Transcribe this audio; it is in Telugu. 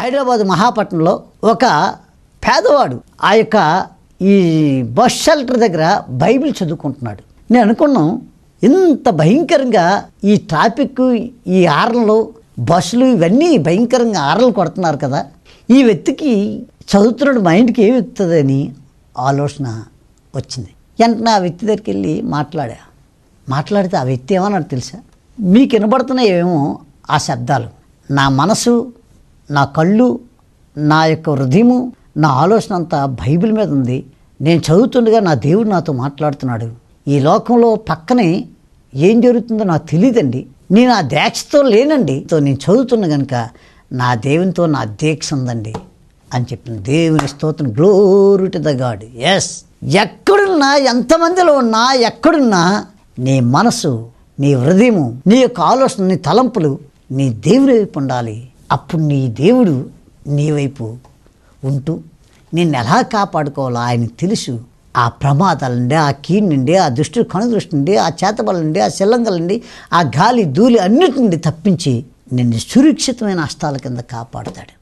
హైదరాబాద్ మహాపట్నంలో ఒక పేదవాడు ఆ యొక్క ఈ బస్ షెల్టర్ దగ్గర బైబిల్ చదువుకుంటున్నాడు. నేను అనుకున్నాం ఇంత భయంకరంగా ఈ ట్రాఫిక్ ఈ ఆరలు బస్సులు ఇవన్నీ భయంకరంగా ఆరలు కొడుతున్నారు కదా. ఈ వ్యక్తికి చదువుతున్నాడు మైండ్కి ఏమి ఎక్కుతుందని ఆలోచన వచ్చింది. వెంటనే ఆ వ్యక్తి దగ్గరికి వెళ్ళి మాట్లాడా. మాట్లాడితే ఆ వ్యక్తి ఏమన్నాడు తెలుసా? మీకు వినబడుతున్నాయేమో ఆ శబ్దాలు. నా మనసు నా కళ్ళు నా యొక్క హృదయము నా ఆలోచన అంతా బైబిల్ మీద ఉంది. నేను చదువుతుండగా నా దేవుడు నాతో మాట్లాడుతున్నాడు. ఈ లోకంలో పక్కనే ఏం జరుగుతుందో నాకు తెలియదండి నేను ఆ దీక్షతో లేనండి. తో నేను చదువుతున్న కనుక నా దేవునితో నా దీక్ష ఉందండి అని చెప్పిన దేవుని స్తోత్రం. గ్లోరీ టు ద గాడ్ ఎస్ ఎక్కడున్నా ఎంతమందిలో ఉన్నా ఎక్కడున్నా నీ మనసు నీ హృదయము నీ యొక్క ఆలోచన నీ తలంపులు నీ దేవుని వైపు ఉండాలి. అప్పుడు నీ దేవుడు నీ వైపు ఉంటూ నిన్ను ఎలా కాపాడుకోవాలో ఆయన తెలుసు. ఆ ప్రమాదాల నుండి ఆ కీడు నుండి ఆ దుష్టు కనుదృష్టి నుండి ఆ చేతబల నుండి ఆ శిల్లంగల నుండి ఆ గాలి ధూళి అన్నిటి నుండి తప్పించి నిన్ను సురక్షితమైన అష్టాల కింద కాపాడుతాడు.